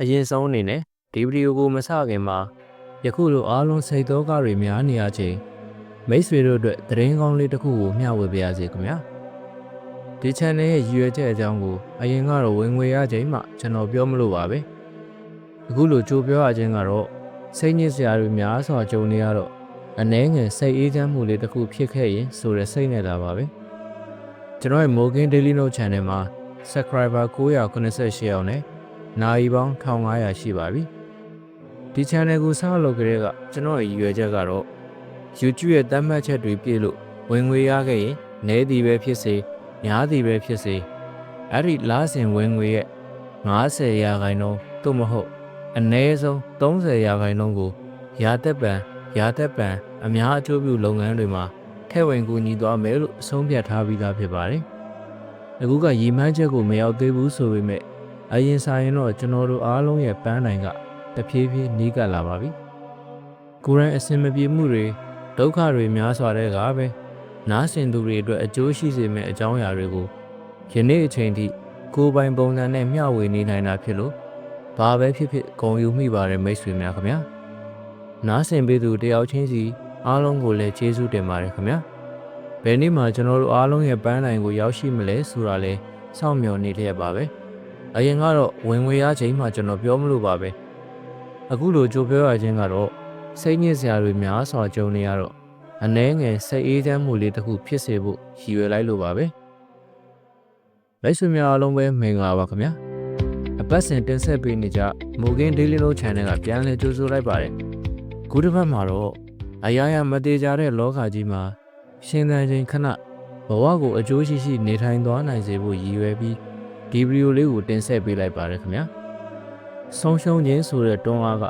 အရင်ဆုံးအနေနဲ့ဒီဗီဒီယိုကိုမစခင်မှာယခုလိုအားလုံးစိတ်သောကတွေများနေရချိန်မိတ်ဆွေတို့အတွက်သတင်းကောင်းလေးတစ်ခုကိုမျှဝေပါရစေခင်ဗျာဒီ channel ရဲ့ရည်ရွယ်ချက်အကြောင်းကိုအရင်ကတော့ဝင်ငွေရချိန်မှကျွန်တော်ပြောမလို့ပါပဲအခုလိုကြိုပြောရခြင်းကတော့စိတ်ညစ်စရာတွေများစွာကြုံနေရတော့အနှဲငယ်စိတ်အေးချမ်းမှုလေးတစ်ခုဖြစ်ခဲ့ရင်ဆိုတဲ့စိတ်နဲ့လာပါပဲကျွန်တော်ရဲ့ Morgan Daily Note channel မှာ subscriber 998ယောက်နဲ့ နိုင်ပေါင်း1500ရှိပါပြီဒီ channel ကိုစလုပ်ကြတဲ့ကကျွန်တော်ရဲ့ရည်ရွယ်ချက်ကတော့ YouTube ရဲ့သတ်မှတ်ချက်တွေပြည့်လို့ဝင်ငွေရခဲ့ရင်နည်းသည်ပဲဖြစ်စေများသည်ပဲဖြစ်စေအဲ့ဒီလားစင်ဝင်ငွေရဲ့90ရာခိုင်နှုန်းသို့မဟုတ်အနည်းဆုံး30ရာခိုင်နှုန်းကိုရာသက်ပံရာသက်ပံအများအကျိုးပြုလုပ်ငန်းတွေမှာထည့်ဝင်ကူညီသွားမယ်လို့အဆုံးဖြတ်ထားပြီးသားဖြစ်ပါတယ်။အခုကရည်မှန်းချက်ကိုမရောက်သေးဘူးဆိုပေမဲ့ အရင်ဆိုင်ရင်တော့ကျွန်တော်တို့အားလုံးရဲ့ပန်းနိုင်ကတဖြည်းဖြည်းနီးကပ်လာပါပြီ။ကိုယ်တိုင်အစင်မပြေမှုတွေဒုက္ခတွေများစွာတဲ့ကပဲနားဆင်သူတွေအတွက်အကျိုးရှိစေမယ့်အကြောင်းအရာတွေကိုယနေ့အချိန်ထိကိုယ်ပိုင်ပုံစံနဲ့မျှဝေနေနိုင်တာဖြစ်လို့ဘာပဲဖြစ်ဖြစ်ဂုဏ်ယူမိပါတယ်မိတ်ဆွေများခင်ဗျာနားဆင်ပေးသူတယောက်ချင်းစီအားလုံးကိုလည်းကျေးဇူးတင်ပါတယ်ခင်ဗျာဘယ်နေ့မှကျွန်တော်တို့အားလုံးရဲ့ပန်းနိုင်ကိုရောက်ရှိမလဲဆိုတာလဲစောင့်မျှော်နေလျက်ပါပဲ အရင်ကတော့ဝင်ငွေရချိန်မှကျွန်တော်ပြောမလို့ပါပဲအခုလိုကြိုပြောရခြင်းကတော့စိတ်ညစ်စရာတွေများစွာကြုံနေရတော့အနှဲငယ်စိတ်အေးချမ်းမှုလေးတစ်ခုဖြစ်စေဖို့ရည်ရွယ်လိုက်လို့ပါပဲမိတ်ဆွေများအားလုံးပဲမင်္ဂလာပါခင်ဗျာအပတ်စဉ်တင်ဆက်ပေးနေကြမူကင်း Daily Note Channel ကပြန်လည်ကြိုဆိုလိုက်ပါတယ်ခုတစ်ပတ်မှာတော့အရာရာမသေးကြတဲ့လောကကြီးမှာရှင်သန်ခြင်းခဏဘဝကိုအကျိုးရှိရှိနေထိုင်သွားနိုင်စေဖို့ရည်ရွယ်ပြီး ဒီဗီဒီယိုလေးကိုတင်ဆက်ပေးလိုက်ပါတယ်ခင်ဗျာဆုံးရှုံးခြင်းဆိုတဲ့တွန်းအားက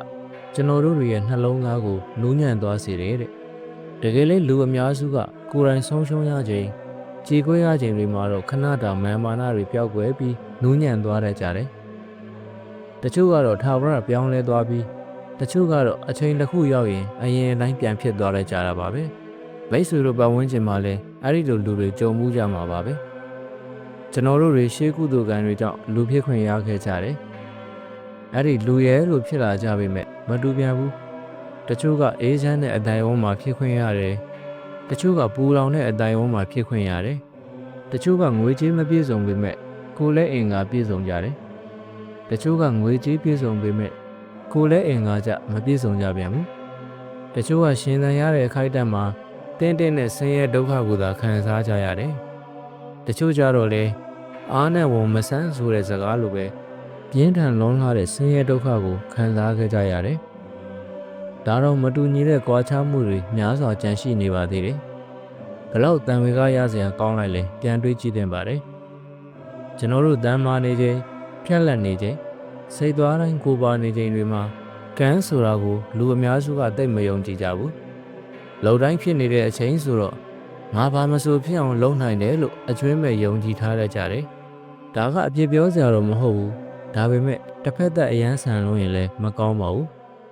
ကျွန်တော်တို့ရဲ့နှလုံးသားကိုနူးညံ့သွားစေတယ်တဲ့တကယ်လေလူအများစုကကိုယ်တိုင်ဆုံးရှုံးရခြင်းကြေခွဲရခြင်းတွေမှာတော့ခဏတာမာမာနတွေပျောက်ကွယ်ပြီးနူးညံ့သွားတတ်ကြတယ်တချို့ကတော့ထာဝရပြောင်းလဲသွားပြီးတချို့ကတော့အချိန်တစ်ခုရောက်ရင်အရင်တိုင်းပြန်ဖြစ်သွားတတ်ကြတာပါပဲမိတ်ဆွေတို့ပတ်ဝန်းကျင်မှာလည်းအဲ့ဒီလိုလူတွေကြုံမှုကြမှာပါပဲ ကျွန်တော်တို့တွေရှေးကုသိုလ်ကံတွေကြောင့်လူဖြစ်ခွင့်ရခဲ့ကြတယ်အဲ့ဒီလူရဲလို့ဖြစ်လာကြပေမဲ့မတူပြန်ဘူးတချို့ကအေးချမ်းတဲ့အတိုင်ဝန်းမှာဖြစ်ခွင့်ရတယ်တချို့ကပူလောင်တဲ့အတိုင်ဝန်းမှာဖြစ်ခွင့်ရတယ်တချို့ကငွေကြေးမပြည့်စုံပေမဲ့ကိုယ်လည်းအင်္ဂါပြည့်စုံကြတယ်တချို့ကငွေကြေးပြည့်စုံပေမဲ့ကိုယ်လည်းအင်္ဂါကြမပြည့်စုံကြပြန်ဘူးတချို့ကရှင်သန်ရတဲ့အခိုက်အတန့်မှာတင်းတင်းနဲ့ဆင်းရဲဒုက္ခကိုသာခံစားကြရတယ်တချို့ကြတော့လေ အားနဲ့ဝန်မဆန်းဆိုတဲ့စကားလိုပဲပြင်းထန်လွန်လာတဲ့ဆင်းရဲဒုက္ခကိုခံစားခဲ့ကြရတယ်။ဒါတော့မတူညီတဲ့ကြွားချမှုတွေများစွာကြန့်ရှိနေပါသေးတယ်။ဘလောက်တန်ဝေကရစရာကောင်းလိုက်လဲပြန်တွေးကြည့်သင့်ပါတယ်။ကျွန်တော်တို့တမ်းမာနေခြင်းဖြက်လက်နေခြင်းစိတ်သွားတိုင်းကိုပါနေခြင်းတွေမှာကန်းဆိုတာကိုလူအများစုကသိမယုံကြည်ကြဘူး။လုံတိုင်းဖြစ်နေတဲ့အချိန်ဆိုတော့ငါဘာမဆိုဖြစ်အောင်လုပ်နိုင်တယ်လို့အကျွမ်းမဲ့ယုံကြည်ထားရကြတယ်။ ဒါကအပြစ်ပြောစရာတော့မဟုတ်ဘူး။ဒါပေမဲ့တစ်ဖက်သက်အရန်ဆန်လို့ရင်လည်းမကောင်းပါဘူး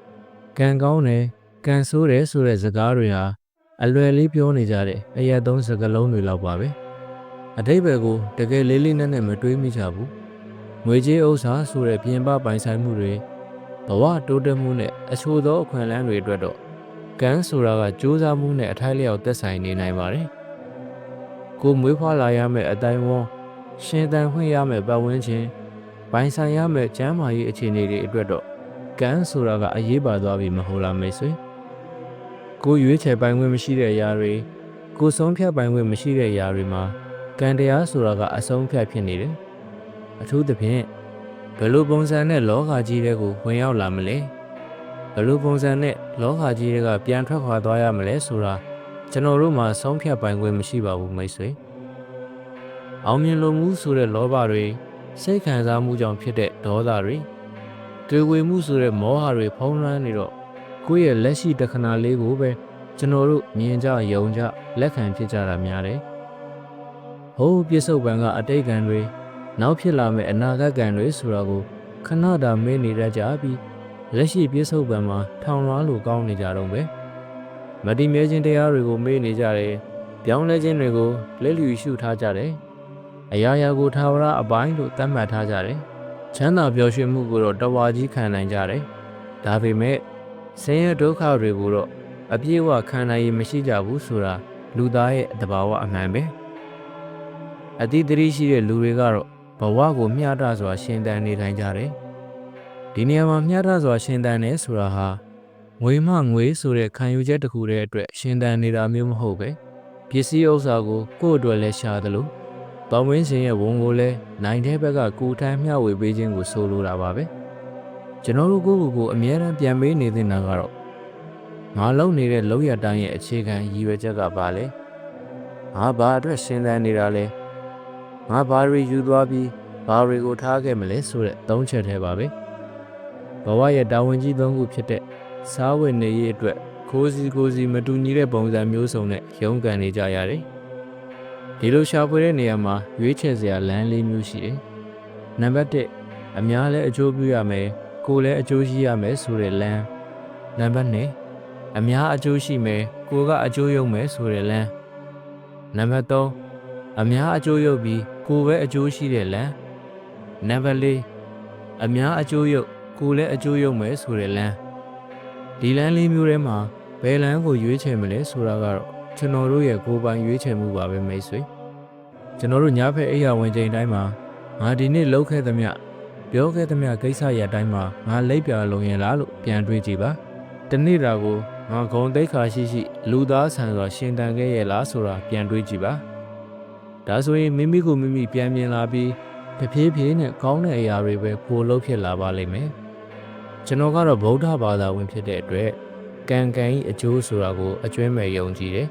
။ကံကောင်းတယ်၊ကံဆိုးတယ်ဆိုတဲ့စကားတွေဟာအလွယ်လေးပြောနေကြတဲ့အရက်သုံးစကားလုံးတွေလောက်ပါပဲ။အတိတ်ဘယ်ကိုတကယ်လေးလေးနက်နက်မတွေးမိကြဘူး။ငွေကြေးဥစ္စာဆိုတဲ့ပြင်ပပိုင်ဆိုင်မှုတွေဘဝတိုးတက်မှုနဲ့အချို့သောအခွင့်အလမ်းတွေအတွက်တော့ကံဆိုတာကစူးစမ်းမှုနဲ့အထိုက်လျောက်သက်ဆိုင်နေနိုင်ပါတယ်။ကိုမွေးဖွားလာရမယ့်အတိုင်းဝန်း ရှင်သန်ခွင့်ရမယ့်ပတ်ဝန်းကျင်ပိုင်ဆိုင်ရမယ့်ကျမ်းမာရေးအခြေအနေတွေအတွက်တော့ကံဆိုတာကအရေးပါသွားပြီမဟုတ်လားမိတ်ဆွေကိုရွေးချယ်ပိုင်ခွင့်မရှိတဲ့အရာတွေကိုဆုံးဖြတ်ပိုင်ခွင့်မရှိတဲ့အရာတွေမှာကံတရားဆိုတာကအဆုံးဖြတ်ဖြစ်နေတယ်အထူးသဖြင့်ဘယ်လိုပုံစံနဲ့လောကကြီးတွေကိုဝင်ရောက်လာမလဲဘယ်လိုပုံစံနဲ့လောကကြီးတွေကပြန်ထွက်ခွာသွားရမလဲဆိုတာကျွန်တော်တို့မှာဆုံးဖြတ်ပိုင်ခွင့်မရှိပါဘူးမိတ်ဆွေ အောင်မြင်လိုမှုဆိုတဲ့လောဘတွေစိတ်ခံစားမှုကြောင့်ဖြစ်တဲ့ဒေါသတွေတွေ့ဝေမှုဆိုတဲ့မောဟတွေဖုံးလွှမ်းနေတော့ကိုယ့်ရဲ့လက်ရှိတခဏလေးကိုပဲကျွန်တော်တို့မြင်ကြယုံကြလက်ခံဖြစ်ကြတာများတယ်။ဟိုးပြစ္ဆုတ်ပံကအတိတ်ကံတွေနောက်ဖြစ်လာမယ့်အနာဂတ်ကံတွေဆိုတာကိုခဏတာမေးနေတတ်ကြပြီးလက်ရှိပြစ္ဆုတ်ပံမှာထောင်လွှားလို့ကောင်းနေကြတော့ပဲ။မတိမြဲခြင်းတရားတွေကိုမေးနေကြတယ်။ပြောင်းလဲခြင်းတွေကိုလက်လျူရှုထားကြတယ်။ အရာရာကိုထာဝရအပိုင်းလို့သတ်မှတ်ထားကြတယ်။ချမ်းသာပျော်ရွှင်မှုကိုတော့တဝါကြီးခံနိုင်ကြတယ်ဒါပေမဲ့ဆင်းရဲဒုက္ခတွေကိုတော့အပြည့်အဝခံနိုင်ရမရှိကြဘူးဆိုတာလူသားရဲ့တဘာဝအမှန်ပဲအတိတ်တရရှိတဲ့လူတွေကတော့ဘဝကိုမျှတစွာရှင်သန်နေထိုင်ကြတယ်ဒီနေရာမှာမျှတစွာရှင်သန်နေဆိုတာဟာငွေမှငွေဆိုတဲ့ခံယူချက်တစ်ခုတည်းအတွက်ရှင်သန်နေတာမျိုးမဟုတ်ပဲပစ္စည်းဥစ္စာကိုကိုယ့်အတွက်လည်းရှာသလို တောင်းဝင်းရှင်ရဲ့ဝန်ကိုလည်းနိုင်တဲ့ဘက်ကကူထမ်းမျှဝေပေးခြင်းကိုဆိုလိုတာပါပဲကျွန်တော်တို့ကိုယ့်ကိုယ်ကိုအမြဲတမ်းပြန်ပေးနေသင့်တာကတော့ငါလုံနေတဲ့လောက်ရတိုင်းရဲ့အခြေခံရည်ရွယ်ချက်ကဘာလဲငါဘာအတွက်ရှင်သန်နေတာလဲငါဘာတွေယူသွားပြီးဘာတွေကိုထားခဲ့မလဲဆိုတဲ့သုံးချက်ထဲပါပဲဘဝရဲ့တာဝန်ကြီးသုံးခုဖြစ်တဲ့စားဝတ်နေရေးအတွက်ခိုးစီကိုစီမတူညီတဲ့ပုံစံမျိုးစုံနဲ့ရုန်းကန်နေကြရတယ် ဒီလိုရှာဖွေတဲ့နေရာမှာရွေးချယ်စရာလမ်းလေးမျိုးရှိတယ်နံပါတ်1အများလည်းအကျိုးပြုရမယ်ကိုယ်လည်းအကျိုးရှိရမယ်ဆိုတဲ့လမ်းနံပါတ်2အများအကျိုးရှိမယ်ကိုယ်ကအကျိုးရုံမယ်ဆိုတဲ့လမ်းနံပါတ်3အများအကျိုးရုပ်ပြီးကိုယ်ပဲအကျိုးရှိတဲ့လမ်းနံပါတ်4အများအကျိုးရုပ်ကိုယ်လည်းအကျိုးရုံမယ်ဆိုတဲ့လမ်းဒီလမ်းလေးမျိုးထဲမှာဘယ်လမ်းကိုရွေးချယ်မလဲဆိုတာကတော့ ကျွန်တော်တို့ရဲ့ကိုယ်ပိုင်ရွေးချယ်မှုပါပဲမိတ်ဆွေကျွန်တော်တို့ညဖက်အိယာဝင်ချိန်တိုင်းမှာငါဒီနေ့လှုပ်ခဲ့သမျှပြောခဲ့သမျှကိစ္စရတိုင်းမှာငါလိပ်ပြလုံရင်လားလို့ပြန်တွေးကြည့်ပါတနေ့တာကိုငါဂုံတိတ်ခါရှိရှိ လူသားဆန်စွာရှင်တန်ခဲ့ရဲ့လားဆိုတာပြန်တွေးကြည့်ပါဒါဆိုရင်မိမိကိုမိမိပြန်မြင်လာပြီးတဖြည်းဖြည်းနဲ့ကောင်းတဲ့အရာတွေပဲပိုလို့ဖြစ်လာပါလိမ့်မယ်ကျွန်တော်ကတော့ဗုဒ္ဓဘာသာဝင်ဖြစ်တဲ့အတွက်ကံကံဤအကျိုးဆိုတာကိုအကျွမ်းမဲ့ယုံကြည်တယ်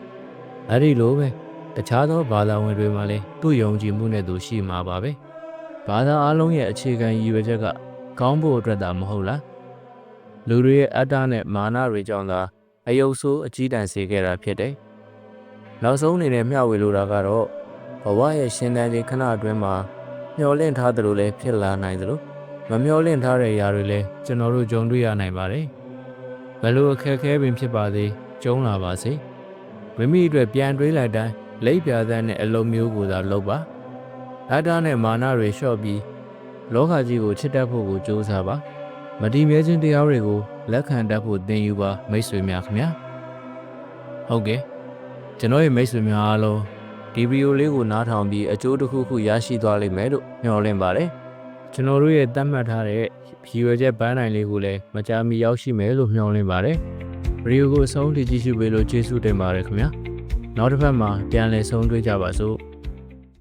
အဲ့ဒီလိုပဲတခြားသောဘာသာဝင်တွေမှာလည်းသူ့ယုံကြည်မှုနဲ့သူရှိမှာပါပဲဘာသာအလုံးရဲ့အခြေခံရည်ရွယ်ချက်ကကောင်းဖို့အတွက်သာမဟုတ်လားလူတွေရဲ့အတ္တနဲ့မာနတွေကြောင့်သာအယုတ်ဆိုးအကြီးတန်းစေခဲ့တာဖြစ်တယ်နောက်ဆုံးအနေနဲ့မျှဝေလိုတာကတော့ဘဝရဲ့ရှင်သန်ခြင်းခဏအတွင်းမှာမျောလင့်ထားသလိုလည်းဖြစ်လာနိုင်သလိုမမျောလင့်ထားတဲ့အရာတွေလည်းကျွန်တော်တို့ကြုံတွေ့ရနိုင်ပါတယ်ဘယ်လိုအခက်အခဲပင်ဖြစ်ပါစေကျုံးလာပါစေ မိမိအတွက်ပြန်တွေးလိုက်တိုင်းလိပ်ပြာသန်းတဲ့အလုံးမျိုးကိုသာလုပ်ပါအတ္တနဲ့မာနတွေလျှော့ပြီးလောကကြီးကိုချစ်တတ်ဖို့ကိုကြိုးစားပါမတည်မြဲခြင်းတရားတွေကိုလက်ခံတတ်ဖို့သင်ယူပါမိတ်ဆွေများခင်ဗျာဟုတ်ကဲ့ကျွန်တော်ရဲ့မိတ်ဆွေများအားလုံးဒီဗီဒီယိုလေးကိုနားထောင်ပြီးအကျိုးတစ်ခုခုရရှိသွားလိမ့်မယ်လို့မျှော်လင့်ပါတယ်ကျွန်တော်တို့ရဲ့သတ်မှတ်ထားတဲ့ဖြီရွယ်ချက်ပန်းနိုင်လေးကိုလည်းမကြာမီရောက်ရှိမယ်လို့မျှော်လင့်ပါတယ် ဗီဒီယိုကိုအဆုံးထိကြည့်ရှုပေးလို့ကျေးဇူးတင်ပါတယ်ခင်ဗျာနောက်တစ်ဖက်မှာပြန်လည်ဆုံးတွေ့ကြပါစို့